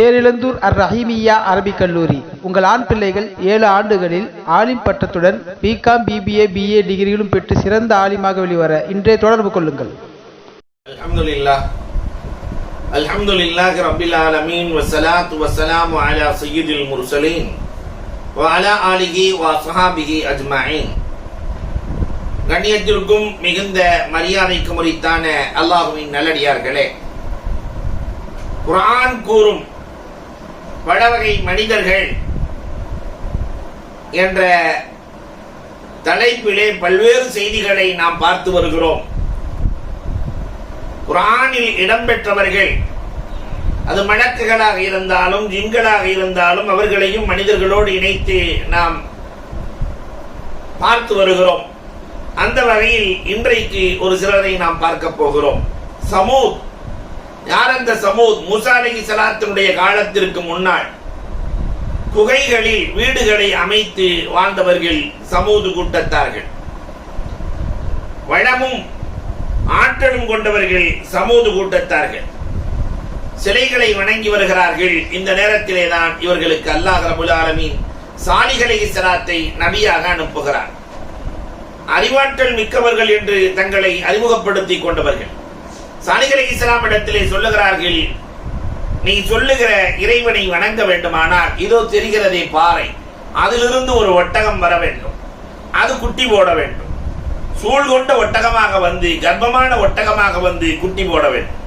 பேரிழந்தூர் அர் ரஹீமியா அரபிக் கல்லூரி. உங்கள் ஆண் பிள்ளைகள் ஏழு ஆண்டுகளில் ஆலிம் பட்டத்துடன் பிகாம் பிபிஏ பிஏ டிகிரிகளும் பெற்று சிறந்த ஆலிமாக வெளிவர இன்றைய தொடர்பு கொள்ளுங்கள். அல்ஹம்துலில்லா. அல்ஹம்துலில்லாஹ் ரப்பில் ஆலமீன். வஸ்ஸலாத்து வஸ்ஸலாமு அலா கண்ணியத்திற்கும் மிகுந்த மரியாதைக்கு முறைத்தான அல்லாஹுவின் நல்லடியார்களே. குரான் கூறும் பலவகை மனிதர்கள் என்ற தலைப்பிலே பல்வேறு செய்திகளை நாம் பார்த்து வருகிறோம். குரானில் இடம்பெற்றவர்கள் அது மலக்குகளாக இருந்தாலும் ஜின்களாக இருந்தாலும் அவர்களையும் மனிதர்களோடு இணைத்து நாம் பார்த்து வருகிறோம். அந்த வகையில் இன்றைக்கு ஒரு சிலரை நாம் பார்க்க போகிறோம். சமூத் யார் அந்த சமூத்? மூசா சலாத்தினுடைய காலத்திற்கு முன்னால் குகைகளில் வீடுகளை அமைத்து வாழ்ந்தவர்கள் சமூது கூட்டத்தார்கள். வளமும் ஆற்றலும் கொண்டவர்கள் சமூது கூட்டத்தார்கள். சிலைகளை வணங்கி வருகிறார்கள். இந்த நேரத்திலே தான் இவர்களுக்கு அல்லாஹ் ரபுல் ஆலமின் சாலிகளை சலாத்தை நபியாக அனுப்புகிறார். அறிவாற்றல் மிக்கவர்கள் என்று தங்களை அறிமுகப்படுத்திக் கொண்டவர்கள். சாலிகளை இஸ்லாம் இடத்திலே சொல்லுகிறார்கள் நீ சொல்லுகிற இறைவனை வணங்க வேண்டுமானால் இதோ தெரிகிறதே பாறை. அதிலிருந்து ஒரு ஒட்டகம் வர வேண்டும். அது குட்டி போட வேண்டும். சூழ் கொண்ட ஒட்டகமாக வந்து கர்ப்பமான ஒட்டகமாக வந்து குட்டி போட வேண்டும்.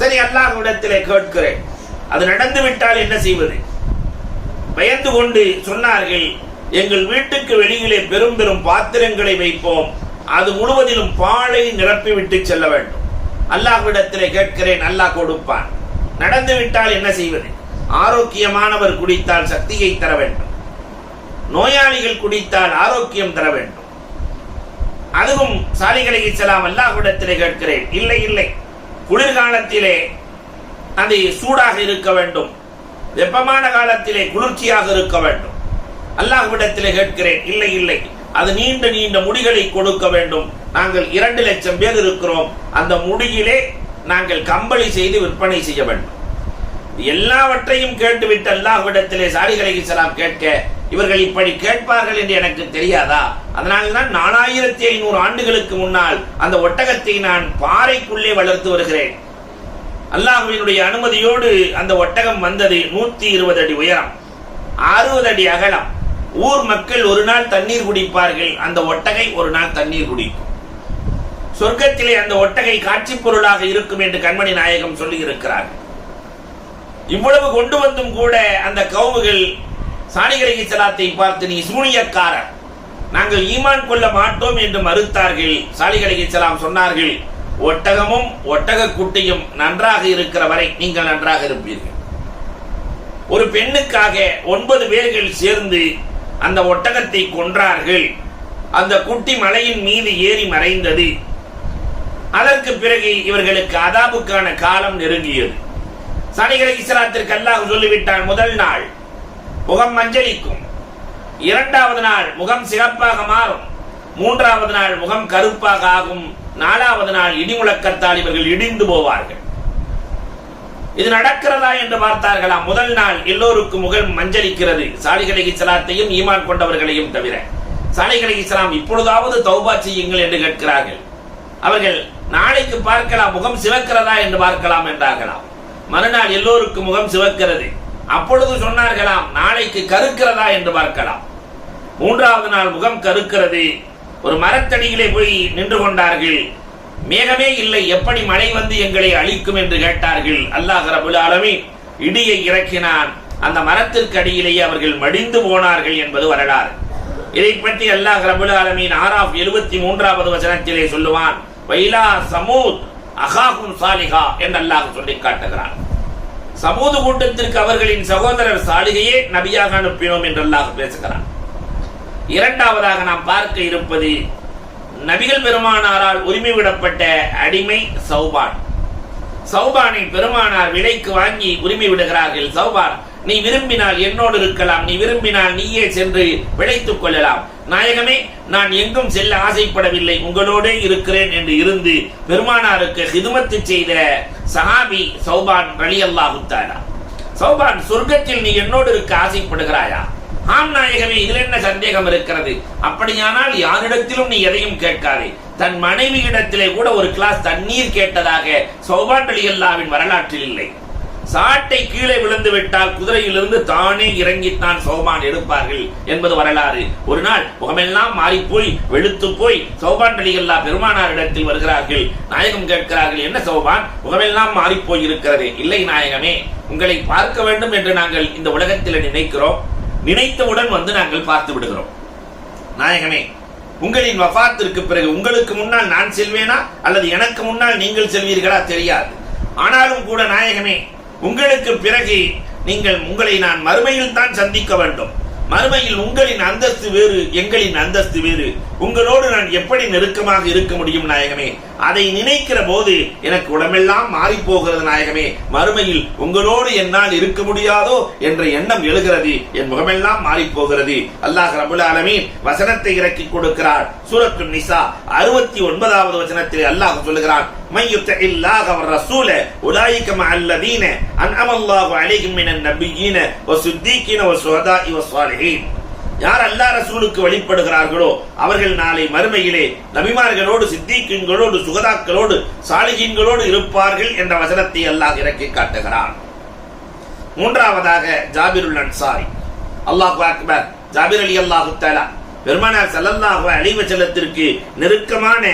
சரி அல்லாஹ்விடத்திலே கேட்கிறேன். அது நடந்து விட்டால் என்ன செய்வது? பயந்து கொண்டு சொன்னார்கள் எங்கள் வீட்டுக்கு வெளியிலே பெரும் பெரும் பாத்திரங்களை வைப்போம். அது முழுவதிலும் பாலை நிரப்பி விட்டு செல்ல வேண்டும். அல்லாஹ்விடத்திலே கேட்கிறேன் அல்லாஹ் கொடுப்பான். நடந்து விட்டால் என்ன செய்வது? ஆரோக்கியமானவர் குடித்தால் சக்தியை தர வேண்டும். நோயாளிகள் குடித்தால் ஆரோக்கியம் தர வேண்டும். அதுவும் சாலிகளை செல்லாம் அல்லாஹ்விடத்திலே கேட்கிறேன். இல்லை இல்லை. குளிர்காலத்திலே அது சூடாக இருக்க வேண்டும். வெப்பமான காலத்திலே குளிர்ச்சியாக இருக்க வேண்டும். அல்லாஹ்விடத்திலே கேட்கிறேன். இல்லை இல்லை. அது நீண்ட நீண்ட முடிகளை கொடுக்க வேண்டும். நாங்கள் இரண்டு லட்சம் பேர் இருக்கிறோம். அந்த முடியிலே நாங்கள் கம்பளி செய்து விற்பனை செய்ய வேண்டும். எல்லாவற்றையும் கேட்டுவிட்டு அல்லாஹ்விடத்திலே சாரிகளை இஸ்லாம் கேட்க இவர்கள் இப்படி கேட்பார்கள் என்று எனக்கு தெரியாதா? அதனால்தான் நாலாயிரத்தி ஐநூறு ஆண்டுகளுக்கு முன்னால் அந்த ஒட்டகத்தை நான் பாறைக்குள்ளே வளர்த்து வருகிறேன். அல்லாஹுவினுடைய அனுமதியோடு அந்த ஒட்டகம் வந்தது நூத்தி இருபது அடி உயரம் அறுபது அடி அகலம். ஊர் மக்கள் ஒரு நாள் தண்ணீர் குடிப்பார்கள் அந்த ஒட்டகை ஒரு நாள் தண்ணீர் குடிக்கும். சொர்க்கத்திலே அந்த ஒட்டகை காட்சி பொருளாக இருக்கும் என்று கண்மணி நாயகம் சொல்லி இருக்கிறார் இவ்வளவு கொண்டு வந்தும் கூட அந்த கவுமுகள் சாணிகரகி சலாத்தை பார்த்து நீ சூனியக்காரர். நாங்கள் ஈமான் கொள்ள மாட்டோம் என்று மறுத்தார்கள். சாலிகளை சலாம் சொன்னார்கள் ஒட்டகமும் ஒட்டக குட்டியும் நன்றாக இருக்கிற வரை நீங்கள் நன்றாக இருப்பீர்கள். ஒரு பெண்ணுக்காக ஒன்பது பேர்கள் சேர்ந்து அந்த ஒட்டகத்தை கொன்றார்கள். அந்த குட்டி மலையின் மீது ஏறி மறைந்தது. அதற்கு பிறகு இவர்களுக்கு அதாபுக்கான காலம் நெருங்கியது. சனிகளை இஸ்லாத்திற்கு அல்லாஹ் சொல்லிவிட்டான் முதல் நாள் முகம் மஞ்சளிக்கும். இரண்டாவது நாள் முகம் சிகப்பாக மாறும். மூன்றாவது நாள் முகம் கருப்பாக ஆகும். நாலாவது நாள் இடிமுழக்கத்தால் இவர்கள் இடிந்து போவார்கள். இது நடக்கிறதா என்று பார்த்தார்களா முதல் நாள் எல்லோருக்கும் முகம் மஞ்சளிக்கிறது. சாலிகளை இஸ்லாத்தையும் ஈமான் கொண்டவர்களையும் தவிர சாலிகளை இஸ்லாம் இப்பொழுதாவது தௌபா செய்யுங்கள் என்று கேட்கிறார்கள். அவர்கள் நாளைக்கு பார்க்கலாம் முகம் சிவக்கிறதா என்று பார்க்கலாம் என்றார்களாம். மறுநாள் எல்லோருக்கும் முகம் சிவக்கிறது. அப்பொழுது சொன்னார்களாம் நாளைக்கு கருக்கிறதா என்று பார்க்கலாம். மூன்றாவது நாள் முகம் கருக்கிறது. ஒரு மரத்தடியிலே போய் நின்று கொண்டார்கள். மேகமே இல்லை எப்படி மழை வந்து எங்களை அழிக்கும் என்று கேட்டார்கள். அல்லாஹ் ரபுல் இடியை இறக்கினான். அந்த மரத்திற்கு அடியிலேயே அவர்கள் மடிந்து போனார்கள் என்பது வரலாறு. இதை பற்றி அல்லாஹ் ரபுல் ஆலமின் ஆறாப் எழுபத்தி மூன்றாவது வசனத்திலே சொல்லுவான். பைலா சமூத் அகாஹும் சாலிகா என்று அல்லாஹ் சொல்லி காட்டுகிறான் சமூது கூட்டத்திற்கு அவர்களின் சகோதரர் சாலிகையே நபியாக அனுப்பினோம் என்று அல்லாஹ் பேசுகிறான். இரண்டாவதாக நாம் பார்க்க இருப்பது நபிகள் பெருமானாரால் உரிமை விடப்பட்ட அடிமை சௌபான். சௌபானை பெருமானார் விலைக்கு வாங்கி உரிமை விடுகிறார்கள் சௌபான் நீ விரும்பினால் என்னோடு இருக்கலாம் நீ விரும்பினால் நீயே சென்று விளைத்துக் கொள்ளலாம். நாயகமே நான் எங்கும் செல்ல ஆசைப்படவில்லை. உங்களோடே இருக்கிறேன் என்று இருந்து பெருமானாருக்கு ஹிதுமத்து செய்த சஹாபி சௌபான் ரலி அல்லாஹுத்தாரா சௌபான் சொர்க்கத்தில் நீ என்னோடு இருக்க ஆசைப்படுகிறாயா? ஆம் நாயகமே இதில் என்ன சந்தேகம் இருக்கிறது? அப்படியானால் யாரிடத்திலும் நீ எதையும் கேட்காதே. தன் மனைவியிடத்திலே கூட ஒரு கிளாஸ் தண்ணீர் கேட்டதாக சௌபான் ரலி அல்லாவின் வரலாற்றில் இல்லை. சாட்டை கீழே விழுந்து விட்டால் குதிரையிலிருந்து தானே இறங்கித்தான் சௌபான் எடுப்பார்கள் என்பது வரலாறு. ஒரு நாள் முகமெல்லாம் மாறி போய் வெளுத்து போய் சௌபான் அலிகல்லா பெருமானாரிடத்தில் வருகிறார்கள். நாயகம் கேட்கிறார்கள் என்ன சௌபான்? முகமெல்லாம் மாறி போய் இருக்கிறது. இல்லை நாயகமே உங்களை பார்க்க வேண்டும் என்று நாங்கள் இந்த உலகத்தில் நினைக்கிறோம். நினைத்தவுடன் வந்து நாங்கள் பார்த்து விடுகிறோம். நாயகமே உங்களின் வஃபாத்திற்கு பிறகு உங்களுக்கு முன்னால் நான் செல்வேனா? அல்லது எனக்கு முன்னால் நீங்கள் செல்வீர்களா? தெரியாது. ஆனாலும் கூட நாயகமே உங்களுக்கு பிறகு நீங்கள் உங்களை நான் மறுமையில் தான் சந்திக்க வேண்டும். மறுமையில் உங்களின் அந்தஸ்து வேறு எங்களின் அந்தஸ்து வேறு. உங்களோடு நான் எப்படி நெருக்கமாக இருக்க முடியும் நாயகமே அதை நினைக்கிற போது எனக்கு உடம்பெல்லாம் மாறி போகிறது நாயகமே மறுமையில் உங்களோடு என்னால் இருக்க முடியாதோ என்ற எண்ணம் எழுகிறது என் முகமெல்லாம் மாறி போகிறது அல்லாஹ் ரபுல் ஆலமீன் வசனத்தை இறக்கி கொடுக்கிறார் சூரத்து நிசா அறுபத்தி ஒன்பதாவது வசனத்தில் அல்லாஹ் சொல்லுகிறான் من يطع الله والرسول اولئك مع الذين انعم الله عليهم من النبيين والصديقين والشهداء والصالحين யார் அல்லா ரசூலுக்கு வழிபடுகிறார்களோ அவர்கள் நாளை மறுமையிலே நபிமார்களோடு சித்திகீன்களோடு சுகதாக்களோடு சாலிகீன்களோடு இருப்பார்கள் என்ற வசனத்தை அல்லாஹ் இறக்கி காட்டுகிறான். மூன்றாவதாக ஜாபிருல் அன்சாரி அல்லாஹ் அக்பர் ஜாபிர் அலி அல்லாஹு தாலா பெருமானார் சல்லல்லாஹு அலைஹி நெருக்கமான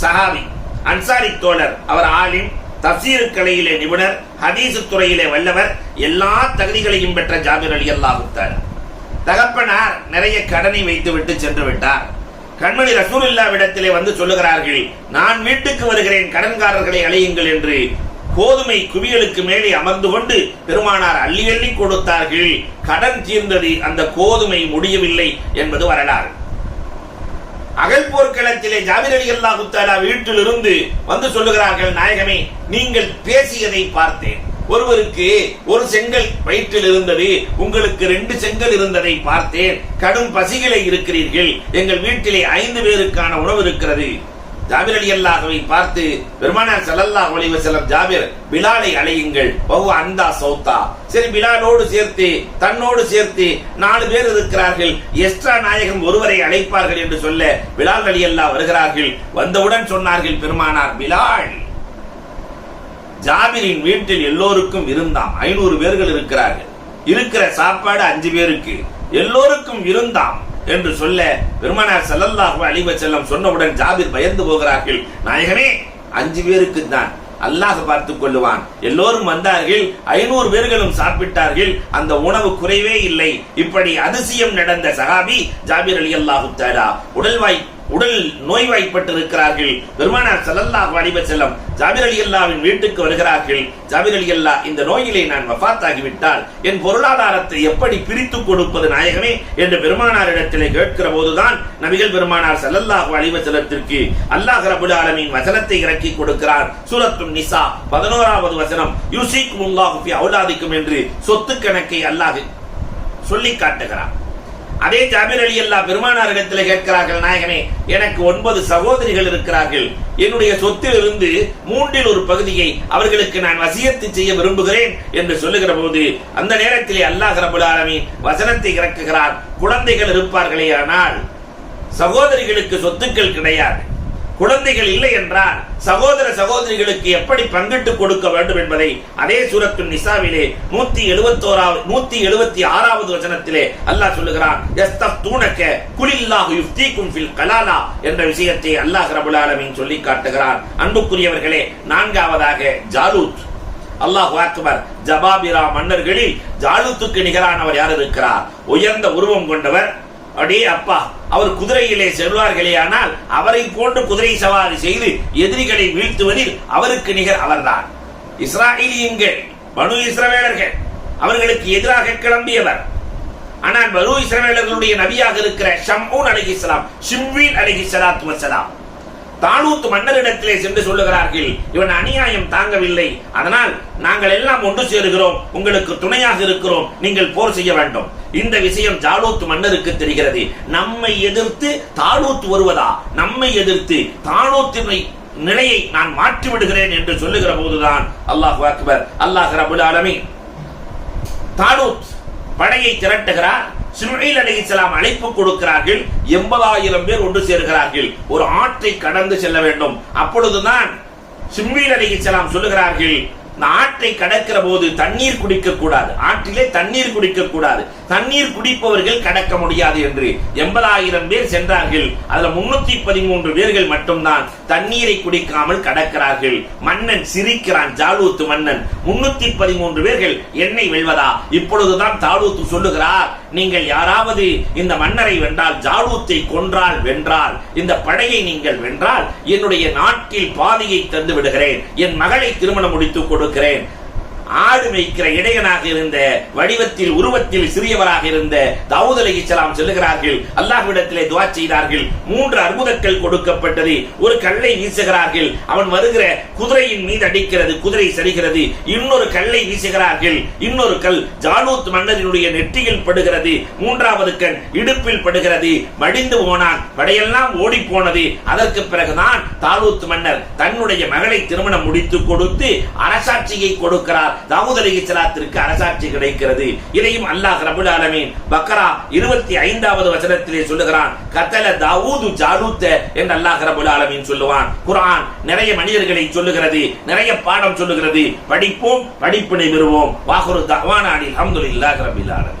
சஹாபி அன்சாரி தோழர் அவர் ஆலிம் தப்சீரு கலையிலே நிபுணர் ஹதீசு துறையிலே வல்லவர் எல்லா தகுதிகளையும் பெற்ற ஜாபிர் அலி அல்லாஹு தாலா தகப்பனார் நிறைய கடனை வைத்து விட்டு சென்று விட்டார் கண்மணி ரசூலுல்லாவிடத்திலே வந்து சொல்லுகிறார்கள் நான் வீட்டுக்கு வருகிறேன் கடன்காரர்களை அழையுங்கள் என்று. கோதுமை குவியலுக்கு மேலே அமர்ந்து கொண்டு பெருமானார் அள்ளி அள்ளி கொடுத்தார்கள். கடன் தீர்ந்தது அந்த கோதுமை முடியவில்லை என்பது வரலாறு. அகல் போர்க்களத்திலே ஜாபிர் அலி அல்லாஹு வீட்டிலிருந்து வந்து சொல்லுகிறார்கள் நாயகமே நீங்கள் பேசியதை பார்த்தேன். ஒருவருக்கு ஒரு செங்கல் வயிற்றில் இருந்தது உங்களுக்கு ரெண்டு செங்கல் இருந்ததை பார்த்தேன். கடும் பசிகளை இருக்கிறீர்கள். எங்கள் வீட்டிலே ஐந்து பேருக்கான உணவு இருக்கிறது. ஜாபிர் அலி அல்லாஹவை பார்த்து பெருமானார் சல்லல்லா அலைஹி செல்லம் ஜாபிர் பிலாலை அழையுங்கள். பகு அந்தா சௌத்தா. சரி பிலாலோடு சேர்த்து தன்னோடு சேர்த்து நாலு பேர் இருக்கிறார்கள். எஸ்ட்ரா நாயகம் ஒருவரை அழைப்பார்கள் என்று சொல்ல பிலால் அலி அல்லா வருகிறார்கள். வந்தவுடன் சொன்னார்கள் பெருமானார் பிலால். ஜாபிரின் வீட்டில் எல்லோருக்கும் இருந்தாம் ஐநூறு பேர்கள் இருக்கிறார்கள். இருக்கிற சாப்பாடு அஞ்சு பேருக்கு. எல்லோருக்கும் இருந்தாம் என்று சொல்ல பெருமனார் ஸல்லல்லாஹு அலிவ செல்லம் சொன்னவுடன் ஜாபிர் பயந்து போகிறார்கள். நாயகமே அஞ்சு பேருக்கு தான். அல்லாஹ் பார்த்துக் கொள்ளுவான். எல்லோரும் வந்தார்கள் ஐநூறு பேர்களும் சாப்பிட்டார்கள். அந்த உணவு குறைவே இல்லை. இப்படி அதிசயம் நடந்த சகாபி ஜாபிர் அலி அல்லாஹு தாலா உடல்வாய் உடல் நோய்வாய்ப்பட்டிருக்கிறார்கள். பெருமானார் ஸல்லல்லாஹு வடிவ செல்லம் ஜாபிர் அலி அல்லாவின் வீட்டுக்கு வருகிறார்கள். ஜாபிர் அலி அல்லா இந்த நோயிலே நான் வஃத்தாகிவிட்டால் என் பொருளாதாரத்தை எப்படி பிரித்து கொடுப்பது நாயகமே என்று பெருமானாரிடத்திலே கேட்கிற போதுதான் நபிகள் பெருமானார் ஸல்லல்லாஹு வடிவ செல்லத்திற்கு அல்லாஹ் ரபுல் ஆலமின் வசனத்தை இறக்கி கொடுக்கிறார். சூரத்தும் நிசா 11வது வசனம் யூசிக்குமுல்லாஹு ஃபி அவுலாதிக்கும் என்று சொத்து கணக்கை அல்லாஹ் சொல்லி காட்டுகிறார். அதே ஜாபிர் அலி அல்லா பெருமானாரிடத்தில் கேட்கிறார்கள் நாயகனே எனக்கு ஒன்பது சகோதரிகள் இருக்கிறார்கள். என்னுடைய சொத்திலிருந்து மூன்றில் ஒரு பகுதியை அவர்களுக்கு நான் வசியத்து செய்ய விரும்புகிறேன் என்று சொல்லுகிற போது அந்த நேரத்திலே அல்லாஹ் ரபுல் ஆலமீன் வசனத்தை இறக்குகிறார். குழந்தைகள் இருப்பார்களே ஆனால் சகோதரிகளுக்கு சொத்துக்கள் கிடையாது. குழந்தைகள் இல்லை என்றால் சகோதர சகோதரிகளுக்கு எப்படி பங்கிட்டு கொடுக்க வேண்டும் என்பதை அதே சூரத்து நிசாவிலே நூத்தி எழுபத்தோராவது நூத்தி எழுபத்தி ஆறாவது வசனத்திலே அல்லாஹ் சொல்லுகிறான் எஸ்தப் தூணக்க குலில்லாஹு யுஃப்தீக்கும் ஃபில் கலாலா என்ற விஷயத்தை அல்லாஹ் ரபுல் ஆலமீன் சொல்லி காட்டுகிறார் அன்புக்குரியவர்களே நான்காவதாக ஜாலூத். அல்லாஹ் அக்பர் ஜபாபிரா மன்னர்களில் ஜாலூத்துக்கு நிகரானவர் யார் இருக்கிறார்? உயர்ந்த உருவம் கொண்டவர் அடே அப்பா அவர் குதிரையிலே செல்வார்களே ஆனால் அவரை போன்று குதிரை சவாரி செய்து எதிரிகளை வீழ்த்துவதில் அவருக்கு நிகர் அவர்தான். இஸ்ராயலியங்கள் பனு இஸ்ரவேலர்கள் அவர்களுக்கு எதிராக கிளம்பியவர். ஆனால் பனு இஸ்ரவேலர்களுடைய நபியாக இருக்கிற ஷம்ஊன் அலைஹிஸ்ஸலாம் ஷிம்வீன் அலைஹிஸ்ஸலாத்து வசலாம் தாலூத் மன்னரிடத்திலே சென்று சொல்லுகிறார்கள் இவன் அநியாயம் தாங்கவில்லை. அதனால் நாங்கள் எல்லாம் ஒன்று சேருகிறோம். உங்களுக்கு துணையாக இருக்கிறோம். நீங்கள் போர் செய்ய வேண்டும். இந்த விஷயம் ஜாலூத் மன்னருக்கு தெரிகிறது. நம்மை எதிர்த்து தாலூத் வருவதா? நம்மை எதிர்த்து தாலூத்தினை நிலையை நான் மாற்றி விடுகிறேன் என்று சொல்லுகிற போதுதான் அல்லாஹ் அக்பர். அல்லாஹ் ரபுல் ஆலமி தாலூத் படையை திரட்டுகிறார். சிம்மைல் அலிசலாம் அழைப்பு கொடுக்கிறார்கள். எண்பதாயிரம் பேர் ஒன்று சேர்கிறார்கள். ஒரு ஆற்றை கடந்து செல்ல வேண்டும். அப்பொழுதுதான் சிம்மியில் அலிசலாம் சொல்லுகிறார்கள் இந்த ஆற்றை கடக்கிற போது தண்ணீர் குடிக்க கூடாது. ஆற்றிலே தண்ணீர் குடிக்க கூடாது. தண்ணீர் குடிப்பவர்கள் கடக்க முடியாது என்று எண்பதாயிரம் பேர் சென்றார்கள். அதுல முன்னூத்தி பதிமூன்று பேர்கள் மட்டும்தான் தண்ணீரை குடிக்காமல் கடக்கிறார்கள். மன்னன் சிரிக்கிறான் ஜாலூத்து மன்னன். முன்னூத்தி பதிமூன்று பேர்கள் என்னை வெல்வதா? இப்பொழுதுதான் தாலூத்து சொல்லுகிறார் நீங்கள் யாராவது இந்த மன்னரை வென்றால் ஜாலூத்தை கொன்றால் வென்றால் இந்த படையை நீங்கள் வென்றால் என்னுடைய நாட்டில் பாதியை தந்து விடுகிறேன் என் மகளை திருமணம் முடித்துக் கொடு கொடுக்கிறேன் ஆடு மேய்க்கிற இடையனாக இருந்த வடிவத்தில் உருவத்தில் சிறியவராக இருந்த தாவூத் அலைஹிஸ்ஸலாம் சொல்லுகிறார்கள் அல்லாஹ்விடத்திலே துவா செய்தார்கள். மூன்று அற்புதங்கள் கொடுக்கப்பட்டது. ஒரு கல்லை வீசுகிறார்கள். அவன் வருகிற குதிரையின் மீது அடிக்கிறது குதிரை சரிகிறது. இன்னொரு கல்லை வீசுகிறார்கள். இன்னொரு கல் ஜாலூத் மன்னரினுடைய நெற்றியில் படுகிறது. மூன்றாவது கண் இடுப்பில் படுகிறது. மடிந்து போனான். படையெல்லாம் ஓடி போனது அதற்கு பிறகுதான் தாலூத் மன்னர் தன்னுடைய மகளை திருமணம் முடித்து கொடுத்து அரசாட்சியை கொடுக்கிறார். தாவூத் சலாத்திற்கு அரசாட்சி கிடைக்கிறது. இதையும் அல்லாஹ் ரபுல் ஆலமீன் பக்ரா இருபத்தி ஐந்தாவது வசனத்திலே சொல்லுகிறான். கத்தல தாவூது ஜாலூத்த என்று அல்லாஹ் ரபுல் ஆலமீன் சொல்லுவான். குரான் நிறைய மனிதர்களை சொல்லுகிறது நிறைய பாடம் சொல்லுகிறது. படிப்போம் படிப்பினை பெறுவோம். வாகுரு தவானாடி அஹமதுல்லாஹ் ரபில் ஆலமீன்.